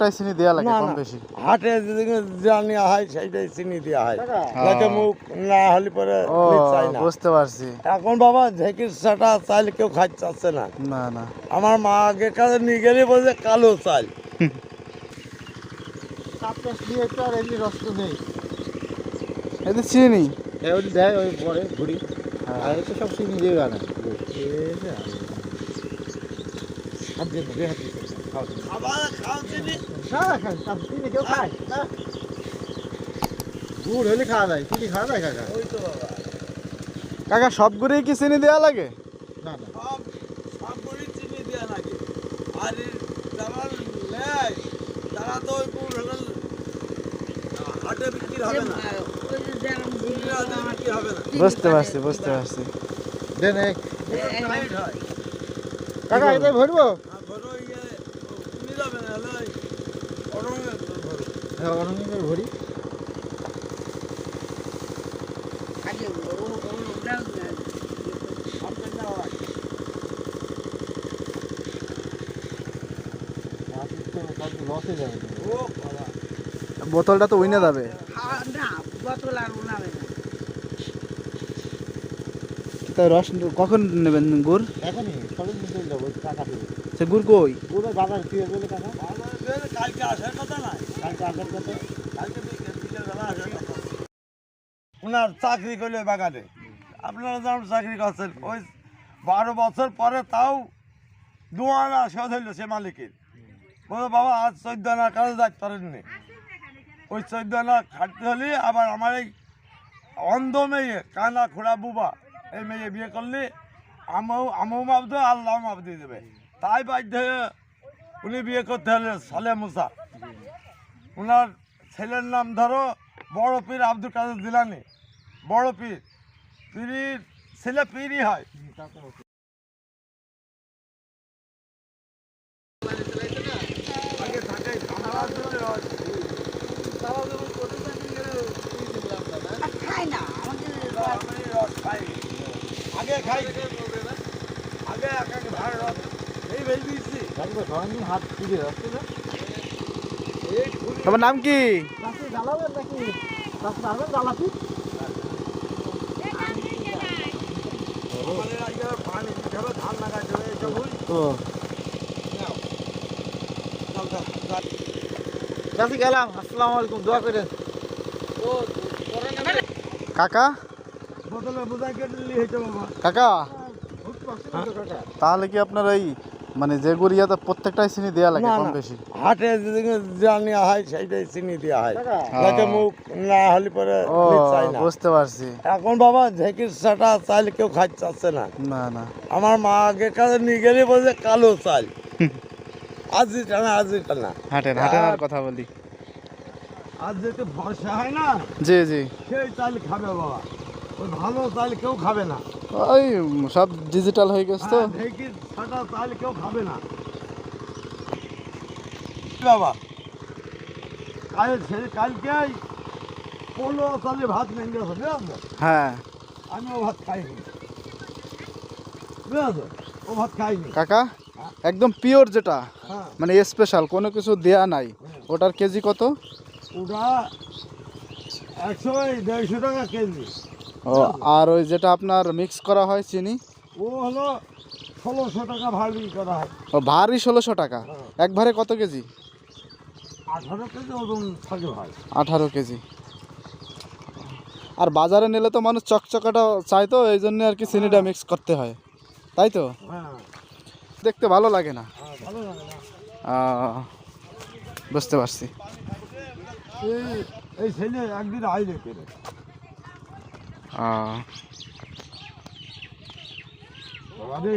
টাই চিনি দেয়া লাগে কম বেশি। হাটে যেদিকে হয় সেইটাই চিনি দেওয়া হয়। হ্যাঁ। মুখ না হলে পরে চাই না। বুঝতে পারছি। এখন বাবা ঝেঁকির চাটা চাইলে কেউ খাইতে চাচ্ছে না। না না। আমার মা কাছে নিয়ে গেলে বলছে কালো চাল। এতে চিনি। ওই দেয় ওই পরে ঘুরি হ্যাঁ। আর এটা সব চিনি দিয়ে গানে খাও চিনি চিনি কেউ খায় গুড় হলে খাওয়া যায় চিনি খাওয়া যায় কাকা ওই তো বাবা কাকা সবগুলোই কি চিনি দেয়া লাগে? না না। সব সব বড়ি চিনি দেওয়া লাগে। আর যারা নেয় তারা তো ওই হাটে বিক্রি হবে না। হাটে বিক্রি হবে না। বুঝতে পারছি বুঝতে পারছি। দেন এই হয়। কাকা এটাই ভরবো আর ধরো ইয়ে তুমি যাবে না হলে অরঙ্গের হ্যাঁ ভরি। নেওয়া লাগে লসে যাবে ও বাবা বোতলটা তো উইনে তাই রস কখন নেবেন গুড়? এখনই সবে নিতে যাব টাকা সে গুড় কই? পুরো বাজার টাকা? কালকে আসার কথা না কালকে আসার কথা? কালকে বিকেল আসার কথা। ওনার চাকরি করলে বাগানে। আপনারা যেমন চাকরি করছেন ওই বারো বছর পরে তাও দু আনা শোধ হইল সে মালিকের। বলো বাবা আজ চোদ্দ আনার কাজে যাইতে পারেননি ওই চোদ্দ আনা খাটতে হলে আবার আমার এই অন্ধ মেয়ে কানা খোড়া বুবা এই মেয়ে বিয়ে করলে, আমও আমও মাপ দেবে আল্লাহ মাপ দিয়ে দেবে। তাই বাধ্য হয়ে উনি বিয়ে করতে হলে সালে মুসা। ওনার ছেলের নাম ধরো, বড় পীর আব্দুল কাদের দিলানি বড় পীর। পীরির ছেলে পীরই হয় আমরা যদি রস- তারা যেমন প্রতিদিন গেলে খাই না আমাদের আমি রস খাই আগে খাই। আগে একা ভাড় রস এই সবাই হাত তুলে রাখছে এই ঘুরে তোমার নাম কি জ্বালাবেন নাকি জ্বালাতি আগে পানি ধান লাগাতে ও। নাও যাও, যাও, যাও। কাছে গেলাম আসসালামু আলাইকুম দোয়া করেন। কাকা? কাকা? তাহলে কি আপনার এই মানে যে গুড় প্রত্যেকটাই চিনি দেয়া লাগে কম বেশি? হাটে যা হয় সেইটাই চিনি দেওয়া হয়। কাকা। যাতে মুখ না হলে পরে ও বুঝতে পারছি। এখন বাবা ঝেঁকির চাটা চাইলে কেউ খাইতে চাচ্ছে না। না না। আমার মা আগের কাছে নিয়ে গেলে বলছে কালো চাল। আজি টানা আজি টানা হাঁটেন হাঁটেন আর কথা বলি। আজ যেতে ভরসা হয় না জি জি। সেই চাল খাবে বাবা। ভালো চাল কেউ খাবে না। ওই সব ডিজিটাল হয়ে গেছে তো। হ্যাঁ, ঢেঁকির চাল কেউ খাবে না। বাবা? কাল কালকে পনেরো চালে ভাত গেছে বুঝলো হ্যাঁ। আমিও ভাত খাইনি। ও ভাত খাইনি। কাকা একদম পিওর যেটা। হ্যাঁ। মানে স্পেশাল কোনো কিছু দেয়া নাই। ওটার কেজি কত? ওটা একশো দেড়শো টাকা কেজি। ও আর ওই যেটা আপনার মিক্স করা হয় চিনি? ও হলো ষোলোশো টাকা ভাড়ি করা হয়। ও ভারী ষোলোশো টাকা। হ্যাঁ। একবারে কত কেজি? আঠারো কেজি ওজন থাকে ভাই। আঠারো কেজি। আর বাজারে নিলে তো মানুষ চকচকাটা চায় তো এই জন্য আর কি চিনিটা মিক্স করতে হয়। তাই তো? হ্যাঁ। দেখতে ভালো লাগে না। হ্যাঁ, বুঝতে পারছি। এই এই ছেলে একদিন আইলে রে